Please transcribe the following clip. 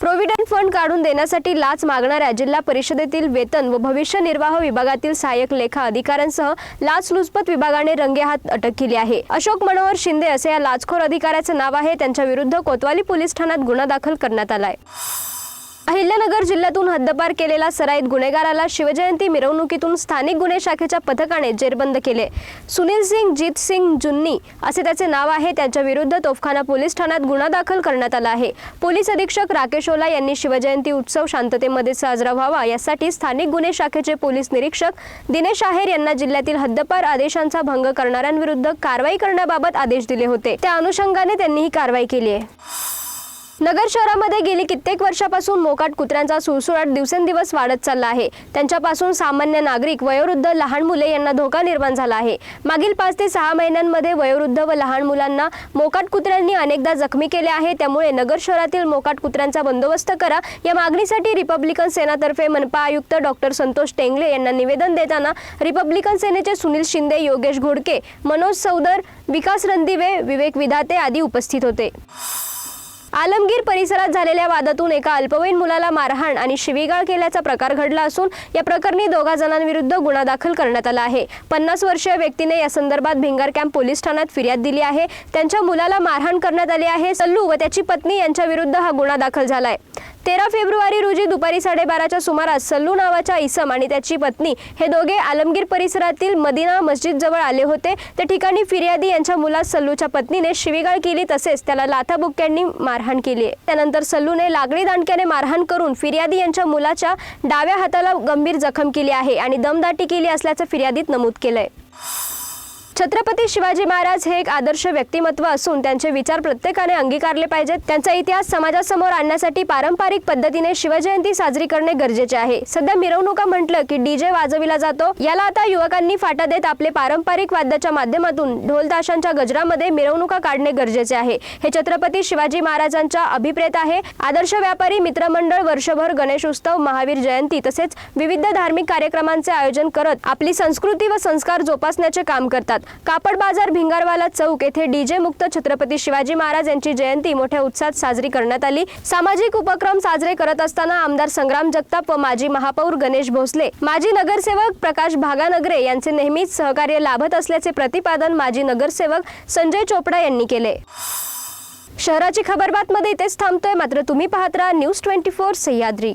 Provident fund काढून देण्यासाठी लाच मागणाऱ्या जिल्हा परिषदेतील वेतन व भविष्य निर्वाह विभागातील सहाय्यक लेखा अधिकाऱ्यांसह लाचलुचपत विभागाने रंगेहात अटक केली आहे. अशोक मनोहर शिंदे असे या लाचखोर अधिकाऱ्याचे नाव आहे. त्यांच्या विरुद्ध कोतवाली पोलीस ठाण्यात गुन्हा दाखल करण्यात आलाय. अहिल्यानगर जिल्ह्यातून हद्दपार केलेला सराईत गुन्हेगाराला शिवजयंती मिरवणुकीतून स्थानिक गुन्हे शाखेच्या पथकाने जेरबंद केले. सुनील सिंग जीत सिंग जुन्नी असे त्याचे नाव आहे. त्यांच्या विरुद्ध तोफखाना पोलीस ठाण्यात गुन्हा दाखल करण्यात आला आहे. पोलीस अधीक्षक राकेश ओला यांनी शिवजयंती उत्सव शांततेमध्ये साजरा व्हावा यासाठी स्थानिक गुन्हे शाखेचे पोलीस निरीक्षक दिनेश आहेर यांना जिल्ह्यातील हद्दपार आदेशांचा भंग करणाऱ्यांविरुद्ध कारवाई करण्याबाबत आदेश दिले होते. त्या अनुषंगाने त्यांनी ही कारवाई केली आहे. नगर शहरामध्ये गेली कित्येक वर्षापासून मोकाट कुत्र्यांचा सुळसुळाट दिवसेंदिवस वाढत चालला आहे. त्यांच्यापासून सामान्य नागरिक वयोवृद्ध लहान मुले यांना धोका निर्माण झाला आहे. मागील पाच ते सहा महिन्यांमध्ये वयोवृद्ध व लहान मुलांना मोकाट कुत्र्यांनी अनेकदा जखमी केले आहे. त्यामुळे नगर शहरातील मोकाट कुत्र्यांचा बंदोबस्त करा या मागणीसाठी रिपब्लिकन सेनातर्फे मनपा आयुक्त डॉक्टर संतोष टेंगले यांना निवेदन देताना रिपब्लिकन सेनेचे सुनील शिंदे योगेश घोडके मनोज सौदर विकास रणदिवे विवेक विधाते आदी उपस्थित होते. आलमगीर परिसरात झालेल्या वादातून एका अल्पवयीन मुलाला मारहाण आणि शिवीगाळ केल्याचा प्रकार घडला असून या प्रकरणी दोघा जणांविरुद्ध गुन्हा दाखल करण्यात आला आहे. पन्नास वर्षीय व्यक्तीने या संदर्भात भिंगार कॅम्प पोलीस ठाण्यात फिर्याद दिली आहे. त्यांच्या मुलाला मारहाण करण्यात आली आहे. सल्लू व त्याची पत्नी यांच्या विरुद्ध हा गुन्हा दाखल झालाय. तेरा फेब्रुवारी रोजी दुपारी साडेबाराच्या सुमारास सल्लू नावाच्या इसम आणि त्याची पत्नी हे दोघे आलमगीर परिसरातील मदिना मस्जिद जवळ आले होते. त्या ठिकाणी फिर्यादी यांच्या मुलास सल्लूच्या पत्नीने शिवीगाळ केली तसेच त्याला लाथाबुक्क्यांनी मारहाण केली आहे. त्यानंतर सल्लूने लागडी दांडक्याने मारहाण करून फिर्यादी यांच्या मुलाच्या डाव्या हाताला गंभीर जखम केली आहे आणि दमदाटी केली असल्याचं फिर्यादीत नमूद केलंय. छत्रपती शिवाजी महाराज हे एक आदर्श व्यक्तिमत्व असून त्यांचे विचार प्रत्येकाने अंगीकारले पाहिजेत. त्यांचा इतिहास समाजासमोर आणण्यासाठी पारंपरिक पद्धतीने शिवजयंती साजरी करणे गरजेचे आहे. सध्या मिरवणुका म्हटलं की डीजे वाजविला जातो. याला आता युवकांनी फाटा देत आपले पारंपरिक वाद्याच्या माध्यमातून ढोल ताशांच्या गजरामध्ये मिरवणुका काढणे गरजेचे आहे. हे छत्रपती शिवाजी महाराजांच्या अभिप्रेत आहे. आदर्श व्यापारी मित्रमंडळ वर्षभर गणेश उत्सव महावीर जयंती तसेच विविध धार्मिक कार्यक्रमांचे आयोजन करत आपली संस्कृती व संस्कार जोपासण्याचे काम करतात. कापड बाजार भिंगारवाला चौक येथे डीजे मुक्त छत्रपती शिवाजी महाराज यांची जयंती मोठ्या उत्साहात साजरी करण्यात आली. सामाजिक उपक्रम साजरे करत असताना आमदार संग्राम जगताप व माजी महापौर गणेश भोसले माजी नगरसेवक प्रकाश भागानगरे यांचे नेहमीच सहकार्य लाभत असल्याचे प्रतिपादन माजी नगरसेवक संजय चोपडा यांनी केले. शहराची खबरबातमध्ये इथेच थांबतोय. मात्र तुम्ही पाहत राहा न्यूज ट्वेंटी फोर सह्याद्री.